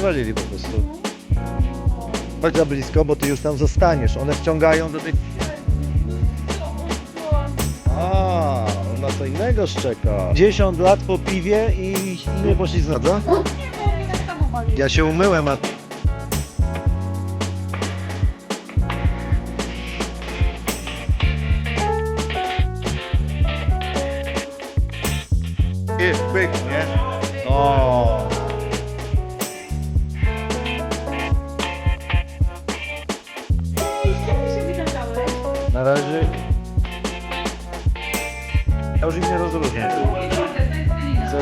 wywalili po prostu. Chodź za blisko, bo ty już tam zostaniesz. One wciągają do tych... A, on na co innego szczeka. 10 lat po piwie i, nie poszli zgadza? Ja się umyłem, a... Jest pyk, nie? O. Na razie... Ja już ich nie rozróżnię. Co-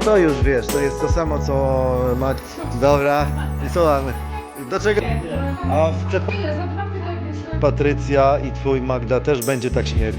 To już wiesz, to jest to samo co ma... Dobra, i co mamy? Do czego? A w przed... Patrycja i twój Magda też będzie tak śmierć.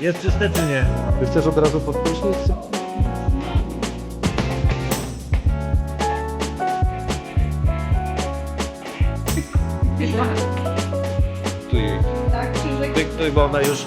Jest czyste czy nie? Ty chcesz od razu pod prysznic? Tu jej. Tak, krzyżyk. Ty, bo ona już